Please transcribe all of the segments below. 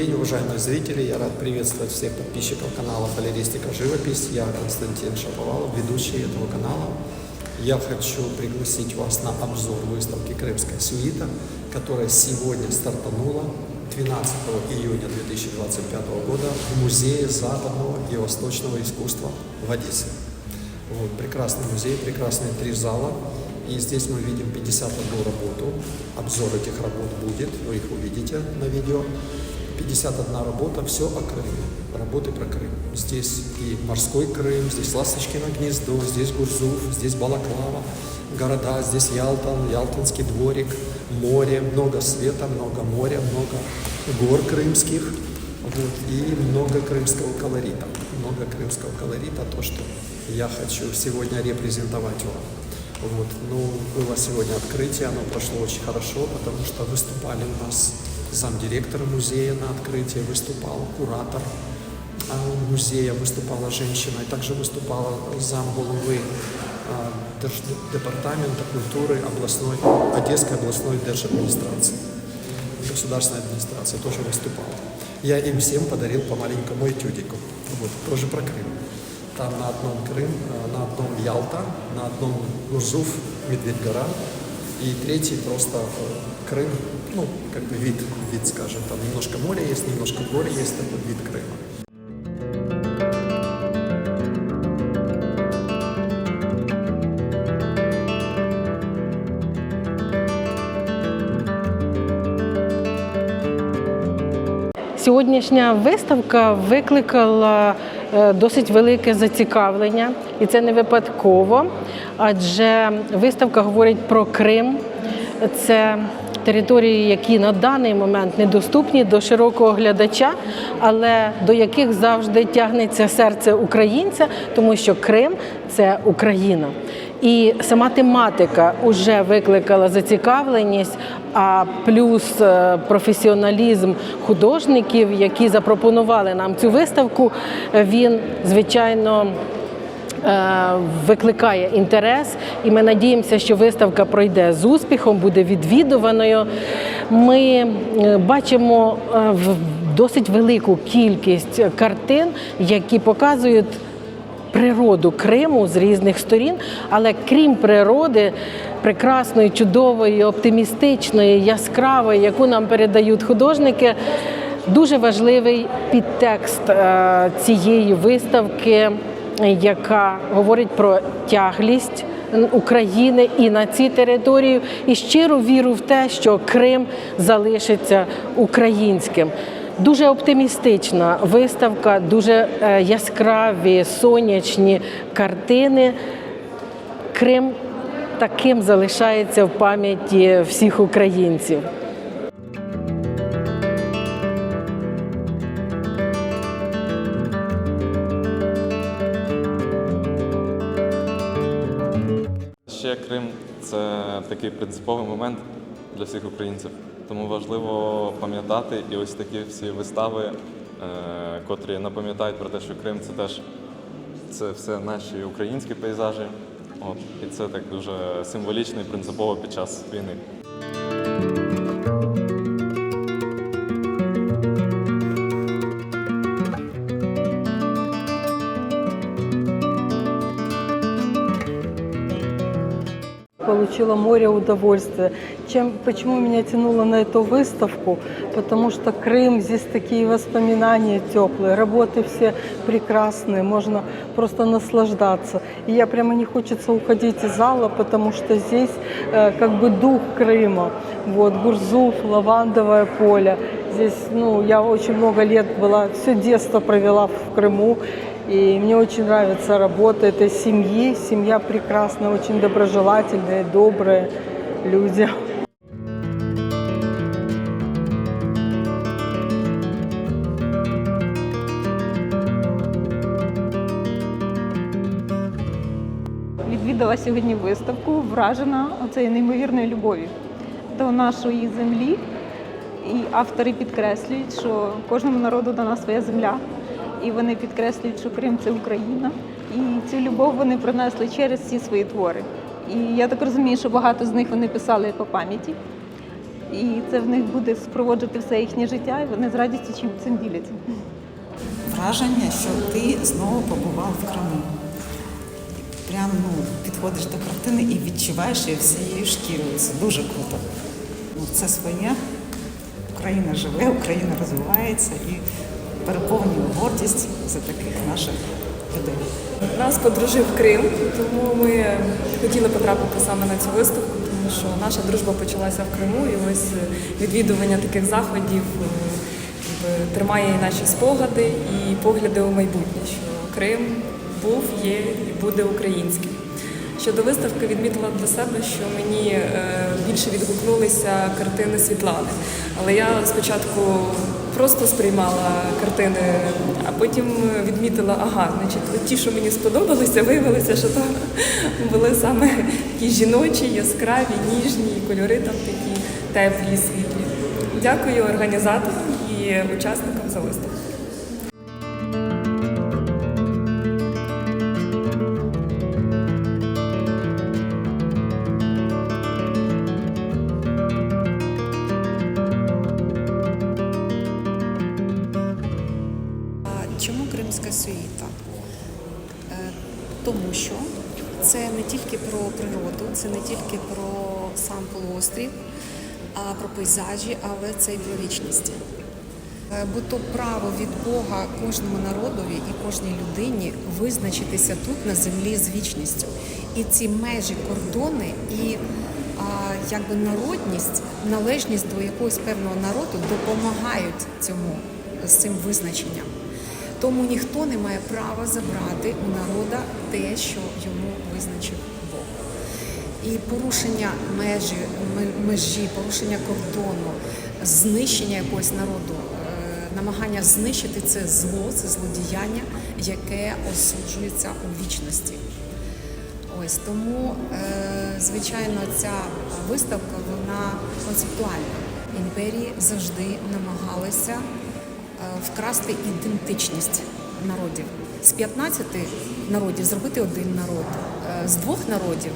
День, уважаемые зрители. Я рад приветствовать всех подписчиков канала Фалеристика Живопись. Я Константин Шаповалов, ведущий этого канала. Я хочу пригласить вас на обзор выставки «Крымская сюита», которая сегодня стартанула 12 июня 2025 года в Музее западного и восточного искусства в Одессе. Вот, прекрасный музей, прекрасные три зала. И здесь мы видим 51 работу. Обзор этих работ будет, вы их увидите на видео. 51 работа, все о Крыме, работы про Крым. Здесь и морской Крым, здесь Ласточкино гнездо, здесь Гурзуф, здесь Балаклава, города, здесь Ялтан, Ялтинский дворик, море, много света, много моря, много гор крымских. Вот, и много крымского колорита. Много крымского колорита, то, что я хочу сегодня репрезентовать вам. Вот, ну, было сегодня открытие, оно прошло очень хорошо, потому что выступали у нас замдиректора музея на открытии, выступал куратор а, музея, выступала женщина, и также выступала зам головы а, Держ- департамента культуры областной, Одесской областной держадминистрации государственной администрации тоже выступала. Я им всем подарил по маленькому этюдику. Вот, тоже про Крым. Там на одном Крым, э, на одном Ялта, на одном Гурзуф, Медведь-гора. И третий просто э, Крым, ну, как бы вид, вид, скажем, там немножко моря есть, немножко горы есть, такой вид Крыма. Сьогоднішня виставка викликала е, досить велике зацікавлення, і це не випадково, адже виставка говорить про Крим. Це території, які на даний момент недоступні до широкого глядача, але до яких завжди тягнеться серце українця, тому що Крим це Україна. І сама тематика вже викликала зацікавленість, а плюс е, професіоналізм художників, які запропонували нам цю виставку, е, він звичайно. е, Викликає інтерес, і ми надіємося, що виставка пройде з успіхом, буде відвідуваною. Ми е, бачимо е, досить велику кількість картин, які показують природу Криму з різних сторін, але крім природи, прекрасної, чудової, оптимістичної, яскравої, яку нам передають художники, дуже важливий підтекст е, цієї виставки, яка говорить про тяглість. України і на ці території, і щиру віру в те, що Крим залишиться українським. Дуже оптимістична виставка, дуже е, яскраві сонячні картини. Крим таким залишається в пам'яті всіх українців. Ще Крим це такий принциповий момент для всіх українців. Тому важливо пам'ятати і ось такі всі вистави, е, котрі напам'ятають про те, що Крим це теж це все наші українські пейзажі. От, і це так дуже символічно і принципово під час війни. Получила море удовольствия. Чем, почему меня тянуло на эту выставку? Потому что Крым, здесь такие воспоминания теплые, работы все прекрасные, можно просто наслаждаться. И я прямо не хочется уходить из зала, потому что здесь э, как бы дух Крыма. Вот, Гурзуф, лавандовое поле. Здесь, ну, я очень много лет была, все детство провела в Крыму. И мне очень нравится работа этой семьи. Семья прекрасная, очень доброжелательные, добрые люди. відвідала сьогодні виставку, вражена цією неймовірною любов'ю до нашої землі. І автори підкреслюють, що кожному народу дана своя земля. І вони підкреслюють, що Крим це Україна. І цю любов вони принесли через ці свої твори. І я так розумію, що багато з них вони писали по пам'яті. І це в них буде спроводжувати все їхнє життя, і вони з радістю чим цим діляться. враження, що ти знову побував в Криму. Прям ну, підходиш до картини і відчуваєш її всією шкірою. Це дуже круто. Ну, це своє. Україна живе, Україна розвивається і переповнює гордість за таких наших людей. Нас подружив Крим, тому ми хотіли потрапити саме на цю виставку, тому що наша дружба почалася в Криму, і ось е, відвідування таких заходів е, тримає і наші спогади і погляди у майбутнє, що Крим був, є і буде українським. Щодо виставки відмітила для себе, що мені е, більше відгукнулися картини Світлани. Але я спочатку просто сприймала картини, а потім відмітила, ага, значить, ті, що мені сподобалися, виявилося, що там були саме такі жіночі, яскраві, ніжні, кольори там такі теплі, світлі. Дякую організаторам і учасникам за виставку. Суїта? Е, Тому що це не тільки про природу, це не тільки про сам полуострів, а про пейзажі, але це і про вічність. Е, Бо то право від Бога кожному народові і кожній людині визначитися тут на землі з вічністю. І ці межі, кордони і а, якби народність, належність до якогось певного народу допомагають цьому з цим визначенням. Тому ніхто не має права забрати у народа те, що йому визначив Бог. І порушення межі, межі, порушення кордону, знищення якогось народу, е, намагання знищити це зло, це злодіяння, яке осуджується у вічності. Ось тому, е, звичайно, ця виставка вона концептуальна. Імперії завжди намагалися вкрасти ідентичність народів. З 15 народів зробити один народ, е, з двох народів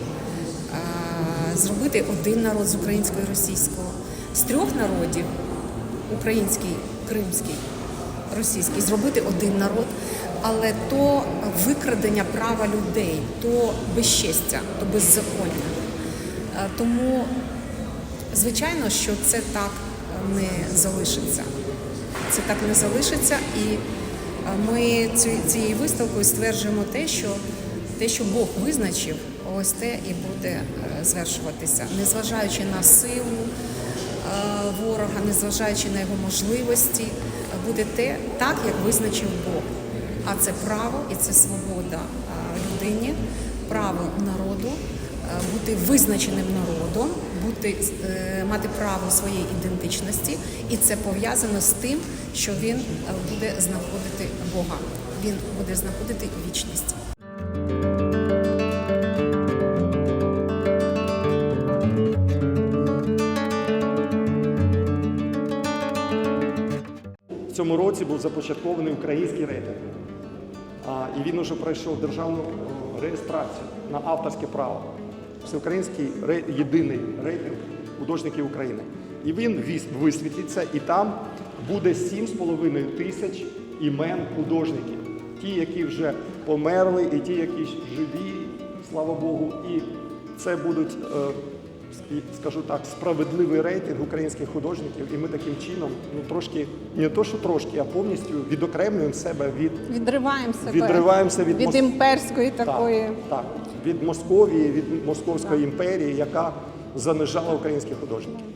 е, зробити один народ з українського і російського, з трьох народів український, кримський, російський, зробити один народ, але то викрадення права людей, то безчестя, то беззаконня. Е, Тому, звичайно, що це так не залишиться. Це так не залишиться, і е, ми цією виставкою стверджуємо те, що те, що Бог визначив, ось те і буде е, звершуватися, незважаючи на силу е, ворога, незважаючи на його можливості, буде те так, як визначив Бог. А це право і це свобода людині, право народу бути визначеним народом, бути, е, мати право своєї ідентичності, і це пов'язано з тим, що він е, буде знаходити Бога. Він буде знаходити вічність. В цьому році був започаткований український рейтинг. І він уже пройшов державну реєстрацію на авторське право. Всеукраїнський єдиний рейтинг художників України. І він висвітлиться, і там буде 7,5 тисяч імен художників. Ті, які вже померли, і ті, які живі, слава Богу. І це будуть, е, скажу так, справедливий рейтинг українських художників. І ми таким чином ну, трошки, не то, що трошки, а повністю відокремлюємо себе від відриваємося Відриваємося від від мос- імперської такої. так, так, від Московії, від Московської імперії, яка занижала українських художників.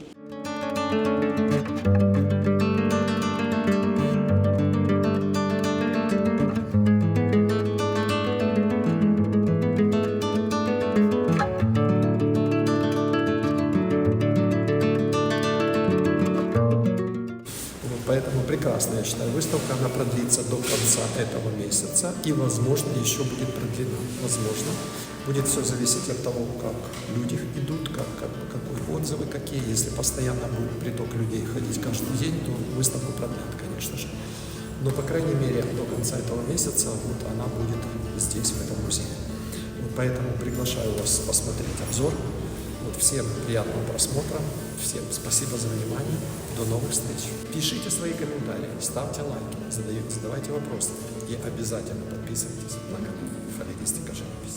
Поэтому прекрасная, я считаю, выставка. Она продлится до конца этого месяца и, возможно, еще будет продлена. Возможно. Будет все зависеть от того, как люди идут, как, как, какие отзывы какие. Если постоянно будет приток людей ходить каждый день, то выставку продлят, конечно же. Но, по крайней мере, до конца этого месяца вот она будет здесь, в этом музее. Вот поэтому приглашаю вас посмотреть обзор. Всем приятного просмотра, всем спасибо за внимание, до новых встреч. Пишите свои комментарии, ставьте лайки, задавайте вопросы и обязательно подписывайтесь на канал Фалеристика Живопись.